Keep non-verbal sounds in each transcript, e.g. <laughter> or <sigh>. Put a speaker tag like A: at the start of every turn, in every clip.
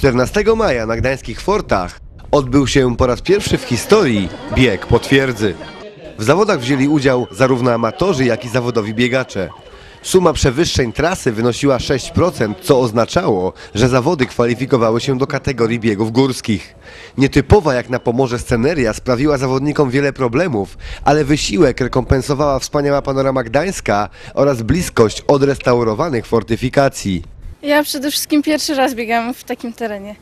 A: 14 maja na gdańskich fortach odbył się po raz pierwszy w historii bieg po twierdzy. W zawodach wzięli udział zarówno amatorzy, jak i zawodowi biegacze. Suma przewyższeń trasy wynosiła 6%, co oznaczało, że zawody kwalifikowały się do kategorii biegów górskich. Nietypowa jak na Pomorze sceneria sprawiła zawodnikom wiele problemów, ale wysiłek rekompensowała wspaniała panorama Gdańska oraz bliskość odrestaurowanych fortyfikacji.
B: Ja przede wszystkim pierwszy raz biegam w takim terenie.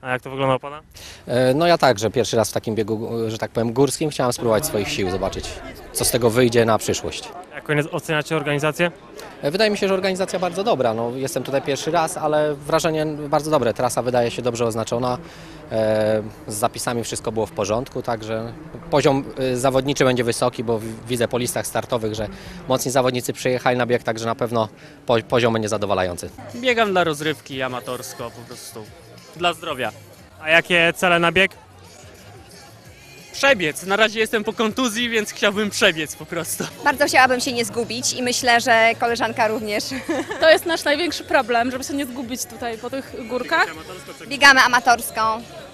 C: A jak to wygląda u Pana?
D: E, No ja także pierwszy raz w takim biegu, że tak powiem, górskim chciałem spróbować swoich sił, zobaczyć co z tego wyjdzie na przyszłość.
C: Jak oceniacie organizację?
D: E, Wydaje mi się, że organizacja bardzo dobra. No, jestem tutaj pierwszy raz, ale wrażenie bardzo dobre. Trasa wydaje się dobrze oznaczona. E, Z zapisami wszystko było w porządku, także poziom e, zawodniczy będzie wysoki, bo widzę po listach startowych, że mocni zawodnicy przyjechali na bieg, także na pewno po- poziom będzie zadowalający.
E: Biegam dla rozrywki amatorsko po prostu. Dla zdrowia.
C: A jakie cele na bieg?
E: Przebiec. Na razie jestem po kontuzji, więc chciałbym przebiec po prostu.
F: Bardzo chciałabym się nie zgubić i myślę, że koleżanka również.
B: To jest nasz największy problem, żeby się nie zgubić tutaj po tych górkach.
F: Biegamy amatorską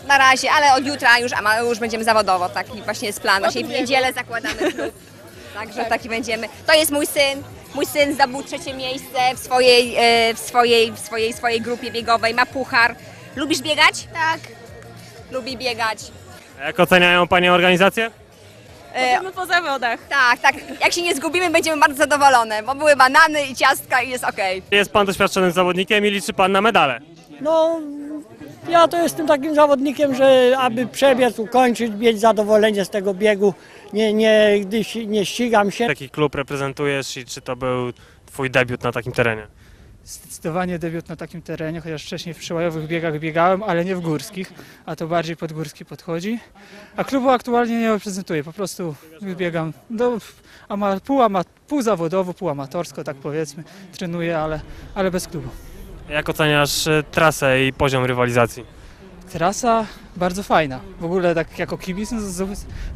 F: na razie, ale od jutra już, już będziemy zawodowo. Taki właśnie jest plan. Właśnie w niedzielę zakładamy klub. <laughs> Także taki będziemy. To jest mój syn. Mój syn zdobył trzecie miejsce w swojej, e, w swojej, w swojej, swojej grupie biegowej. Ma puchar. Lubisz biegać? Tak. Lubi biegać.
C: Jak oceniają Panie organizację?
F: E,
B: Jesteśmy po zawodach.
F: tak, tak. Jak się nie zgubimy, będziemy bardzo zadowolone, bo były banany i ciastka i jest okej.
C: Jest Pan doświadczonym zawodnikiem i liczy Pan na medale.
G: No, ja to jestem takim zawodnikiem, że aby przebiec, ukończyć, mieć zadowolenie z tego biegu, nie, nie, gdy się, nie ścigam się.
C: Jaki klub reprezentujesz i czy to był Twój debiut na takim terenie?
H: Zdecydowanie debiut na takim terenie, chociaż wcześniej w przełajowych biegach biegałem, ale nie w górskich, a to bardziej podgórski podchodzi. A klubu aktualnie nie reprezentuję, po prostu biegam do ama, pół, ama, pół zawodowo, pół amatorsko, tak powiedzmy, trenuję, ale, ale bez klubu.
C: Jak oceniasz e, trasę i poziom rywalizacji?
H: Trasa bardzo fajna, w ogóle tak jako kibic, no,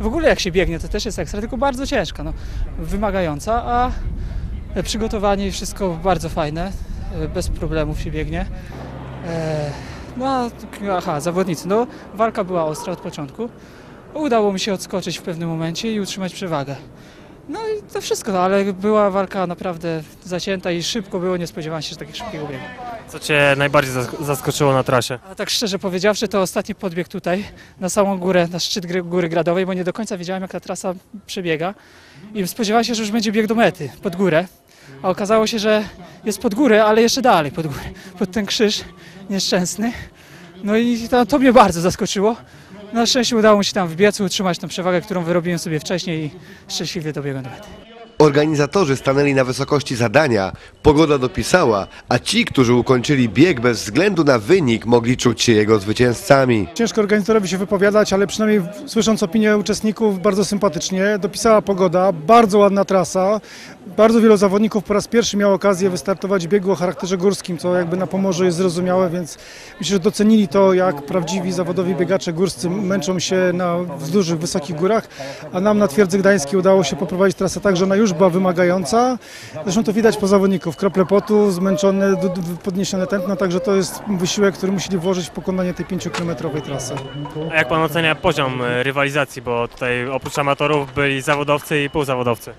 H: w ogóle jak się biegnie to też jest ekstra, tylko bardzo ciężka, no, wymagająca, a przygotowanie i wszystko bardzo fajne, bez problemów się biegnie. E, No, a, aha, zawodnicy, no walka była ostra od początku, udało mi się odskoczyć w pewnym momencie i utrzymać przewagę. No i to wszystko, ale była walka naprawdę zacięta i szybko było, nie spodziewałem się, że takiego szybkiego biegu.
C: Co Cię najbardziej zask- zaskoczyło na trasie?
H: A tak szczerze powiedziawszy, to ostatni podbieg tutaj, na samą górę, na szczyt Góry Gradowej, bo nie do końca wiedziałem, jak ta trasa przebiega. I spodziewałem się, że już będzie bieg do mety, pod górę. A okazało się, że jest pod górę, ale jeszcze dalej pod górę, pod ten krzyż nieszczęsny. No i to, to mnie bardzo zaskoczyło. Na szczęście udało mi się tam wbiec, utrzymać tę przewagę, którą wyrobiłem sobie wcześniej i szczęśliwie dobiegłem do mety.
A: Organizatorzy stanęli na wysokości zadania, pogoda dopisała, a ci, którzy ukończyli bieg bez względu na wynik, mogli czuć się jego zwycięzcami.
I: Ciężko organizatorowi się wypowiadać, ale przynajmniej słysząc opinię uczestników bardzo sympatycznie. Dopisała pogoda, bardzo ładna trasa. Bardzo wielu zawodników po raz pierwszy miało okazję wystartować w biegu o charakterze górskim, co jakby na Pomorzu jest zrozumiałe, więc myślę, że docenili to, jak prawdziwi zawodowi biegacze górscy męczą się na wzdłuż wysokich górach, a nam na Twierdzy Gdańskiej udało się poprowadzić trasę tak, że ona już była wymagająca. Zresztą to widać po zawodników, krople potu, zmęczone, podniesione tętno, także to jest wysiłek, który musieli włożyć w pokonanie tej 5-kilometrowej trasy.
C: A jak Pan ocenia poziom e, rywalizacji? Bo tutaj oprócz amatorów byli zawodowcy i półzawodowcy.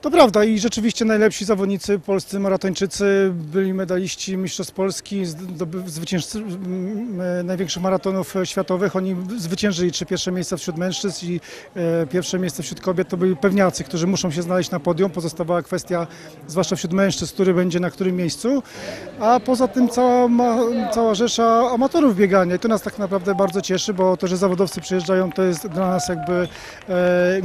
I: To prawda i rzeczywiście najlepsi zawodnicy, polscy maratończycy, byli medaliści Mistrzostw Polski, e, największych maratonów e, światowych. Oni zwyciężyli trzy pierwsze miejsca wśród mężczyzn i e, pierwsze miejsce wśród kobiet. To byli pewniacy, którzy muszą się znaleźć na podium. Pozostawała kwestia, zwłaszcza wśród mężczyzn, który będzie na którym miejscu. A poza tym cała, cała rzesza amatorów biegania i to nas tak naprawdę bardzo cieszy, bo to, że zawodowcy przyjeżdżają, to jest dla nas jakby e,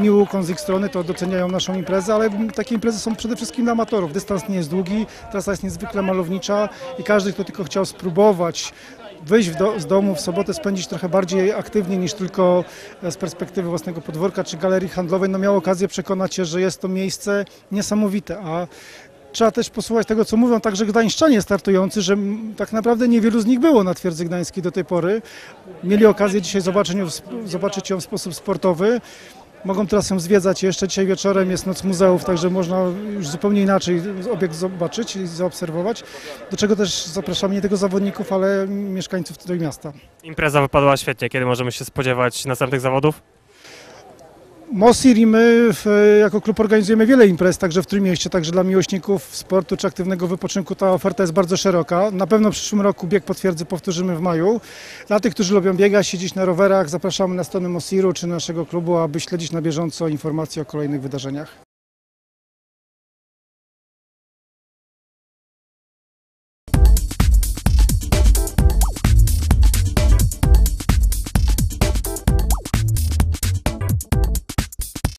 I: miły, z ich strony, to doceniają naszą imprezę, ale takie imprezy są przede wszystkim dla amatorów. Dystans nie jest długi, trasa jest niezwykle malownicza i każdy, kto tylko chciał spróbować wyjść do, z domu w sobotę, spędzić trochę bardziej aktywnie niż tylko z perspektywy własnego podwórka czy galerii handlowej, no miał okazję przekonać się, że jest to miejsce niesamowite, a Trzeba też posłuchać tego, co mówią także gdańszczanie startujący, że tak naprawdę niewielu z nich było na Twierdzy Gdańskiej do tej pory. Mieli okazję dzisiaj zobaczyć ją, w zobaczyć ją w sposób sportowy. Mogą teraz ją zwiedzać jeszcze. Dzisiaj wieczorem jest Noc Muzeów, także można już zupełnie inaczej obiekt zobaczyć i zaobserwować. Do czego też zapraszamy nie tylko zawodników, ale mieszkańców tutaj miasta.
C: Impreza wypadła świetnie. Kiedy możemy się spodziewać następnych zawodów?
I: Mosir i my jako klub organizujemy wiele imprez, także w Trójmieście, także dla miłośników sportu czy aktywnego wypoczynku ta oferta jest bardzo szeroka. Na pewno w przyszłym roku bieg potwierdzę powtórzymy w maju. Dla tych, którzy lubią biegać, siedzieć na rowerach, zapraszamy na stronę Mosiru czy naszego klubu, aby śledzić na bieżąco informacje o kolejnych wydarzeniach.